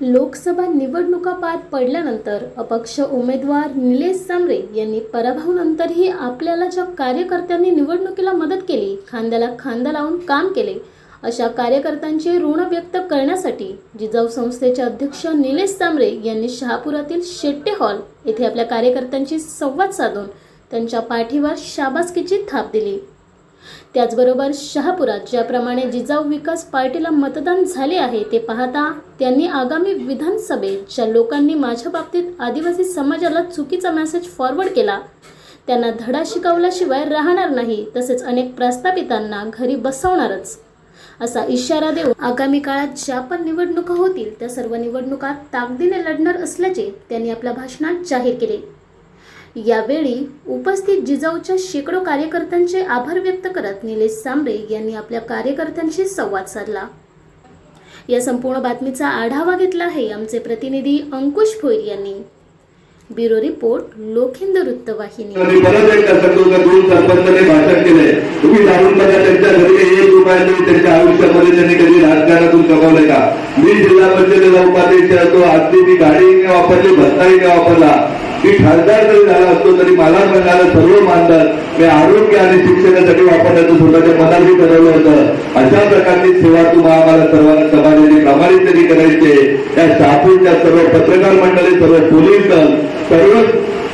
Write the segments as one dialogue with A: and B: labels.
A: लोकसभा निवडणुका पार पडल्यानंतर अपक्ष उमेदवार निलेश सांबरे यांनी पराभवानंतरही आपल्याला ज्या कार्यकर्त्यांनी निवडणुकीला मदत केली खांद्याला खांदा लावून काम केले अशा कार्यकर्त्यांचे ऋण व्यक्त करण्यासाठी जिजाऊ संस्थेचे अध्यक्ष निलेश सांबरे यांनी शहापुरातील शेट्टे हॉल येथे आपल्या कार्यकर्त्यांशी संवाद साधून त्यांच्या पाठीवर शाबासकीची थाप दिली. त्याचबरोबर शहापुरात ज्याप्रमाणे जिजाऊ विकास पार्टीला मतदान झाले आहे ते पाहता त्यांनी आगामी विधानसभेत ज्या लोकांनी माझ्या बाबतीत आदिवासी समाजाला चुकीचा मेसेज फॉरवर्ड केला. त्यांना धडा शिकवल्याशिवाय राहणार नाही तसेच अनेक प्रस्थापितांना घरी बसवणारच. असा इशारा देऊन आगामी काळात ज्या पण निवडणुका होतील त्या सर्व निवडणुका ताकदीने लढणार असल्याचे त्यांनी आपल्या भाषणात जाहीर केले. यावेळी उपस्थित जिजाऊच्या शेकडो कार्यकर्त्यांचे आभार व्यक्त करत निलेश सांबरे यांनी आपल्या कार्यकर्त्यांशी संवाद साधला. या संपूर्ण बातमीचा आढावा घेतला आहे आमचे प्रतिनिधी अंकुश भोईर यांनी. ब्युरो रिपोर्ट लोखिंद वृत्तवाहिनी.
B: त्यांच्या आयुष्यामध्ये त्यांनी कधी राजकारणातून कमावलंय का? मी जिल्हा परिषदेला उपाध्यक्ष असतो आजची मी गाडी वापरली भत्ताही नाही वापरला. मी खासदार जरी झाला असतो तरी मला मिळणारं सर्व मानधन मी आरोग्य आणि शिक्षणासाठी वापरण्याचं स्वतःच्या मनातही ठरवलं होतं. अशा प्रकारची सेवा तुम्हा आम्हाला सर्वांना समाजाने प्रामाणिकपणे करायचे त्या शहापूरच्या सर्व पत्रकार मंडळी सर्व पोलीस दल सर्व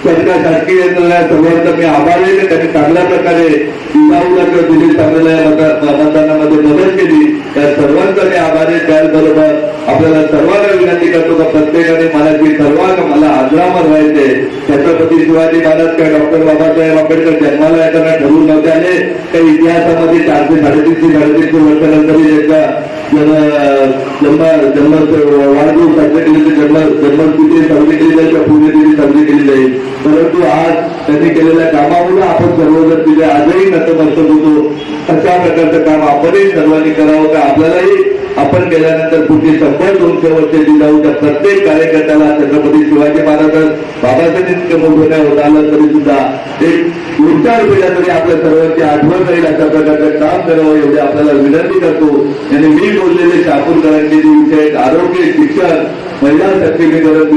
B: सरकार शासकीय यंत्रणा सर्वांचा मी आभार आहे. की त्यांनी चांगल्या प्रकारे जिजाऊला किंवा दिलीप चांगलेला मतदानामध्ये मदत केली. त्या सर्वांचा मी आभार आहे. त्याचबरोबर आपल्याला सर्वांना विनंती करतो का प्रत्येकाने मला जी सर्वांग मला आजरामर व्हायचे छत्रपती शिवाजी महाराज काय डॉक्टर बाबासाहेब आंबेडकर जन्माला येताना ठरवून नव्हते आले काही इतिहासामध्ये चारशे साडेतीनशे साडेतीनशे वर्षानंतरही त्यांचा जन्म जन्म वाढदिवस साजरे केले जन्म जन्मस्थिती साजरी केली जाईल किंवा पुण्यतिथी साजरी केली जाईल. परंतु आज त्यांनी केलेल्या कामामुळे आपण सर्वजण तिथे आजही नतमस्तक होतो. अशा प्रकारचं काम आपणही सर्वांनी करावं का? आपल्यालाही आपण केल्यानंतर पुढची शंभर दोनशे वर्ष जिजाऊच्या प्रत्येक कार्यकर्त्याला छत्रपती शिवाजी महाराज बाबासाहेब इतकं मोठं नाही होत आलं तरी सुद्धा एक दोन चार पिढ्या तरी आपल्या सर्वांची आठवण राहील अशा प्रकारचं काम करावं एवढे आपल्याला विनंती करतो. आणि मी बोललेले शापूरकरांचे विषय आरोग्य शिक्षण महिला सक्षमीकरण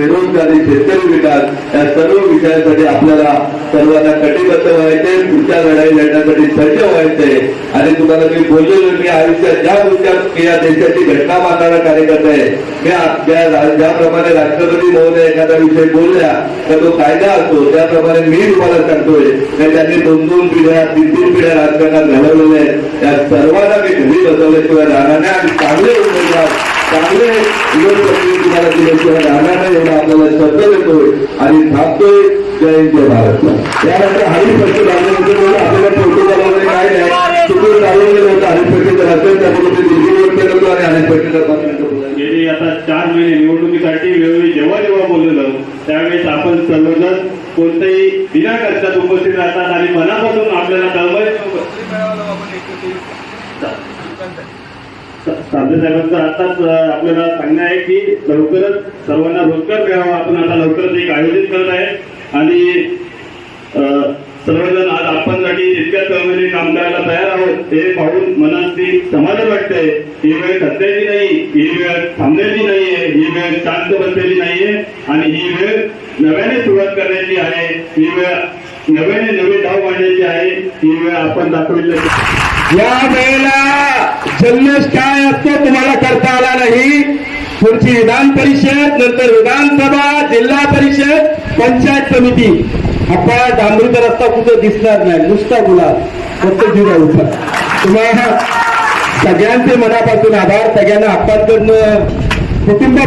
B: आणि शेतकरी विकास या सर्व विषयांसाठी आपल्याला सर्वांना कटिबद्ध व्हायचे पुढच्या लढाई लढण्यासाठी सज्ज व्हायचे आणि तुम्हाला मी बोललेलो मी आयुष्यात ज्या गोष्टी या देशाची घटना मानणारा कार्यकर्ता आहे मी ज्याप्रमाणे राष्ट्रपती महोदय एखादा विषय बोलल्या तर तो कायदा असतो त्याप्रमाणे मी तुम्हाला सांगतोय की त्यांनी दोन दोन पिढ्या तीन तीन पिढ्या राजकारणात घालवलेल्या आहेत. त्या सर्वांना मी घरी बसवल्याशिवाय राहणार नाही. आणि चांगले उमेदवार चांगले विरोध तुम्हाला दिल्याशिवाय राहणार नाही एवढा आपल्याला शब्द देतोय आणि थांबतोय. जय जय भारत. त्यानंतर हरिपट्टी लागल्यानंतर आपल्याला प्रोटोकॉल वगैरे काय नाही. चुकून चालू होतं हरिपक्ष जर असेल तर आपण ते दिल्लीवर केलं होतं आणि हरिपट्टीला पाच मिनिटं
C: गेली आता चार महिने निवडणुकीसाठी वेळोवेळी जेव्हा जेव्हा बोललेलो त्यावेळेस आपण सर्वजण कोणत्याही बिना कष्टात उपस्थित राहतात आणि मनापासून आपल्याला कळवायचं साधे साहेबांचं आताच आपल्याला सांगणं आहे की लवकरच सर्वांना रोजगार मिळावा. आपण आता लवकरच एक आयोजित करत आहे. आणि सर्वजण आज आपणसाठी इतक्या तळमळीने काम करायला तयार आहोत. हे पाहून मनाची समाधान वाटतंय. ही वेळ सध्याची नाही ही वेळ थांबलेली नाहीये ही वेळ शांत बसलेली नाहीये आणि ही वेळ नव्याने सुरुवात करण्याची आहे. ही वेळ नव्याने नवे धाव मांडायचे आहे ही वेळ आपण दाखविले
D: या वेळेला जल्लोष काय असतो तुम्हाला करता आला नाही. पुढची विधान परिषद नंतर विधानसभा जिल्हा परिषद पंचायत समिती. आपला डांबरीचा रस्ता कुठं दिसणार नाही नुसता गुलाब फक्त जिराऊचा तुम्हाला सगळ्यांचे मनापासून आभार सगळ्यांना आपण कुटुंब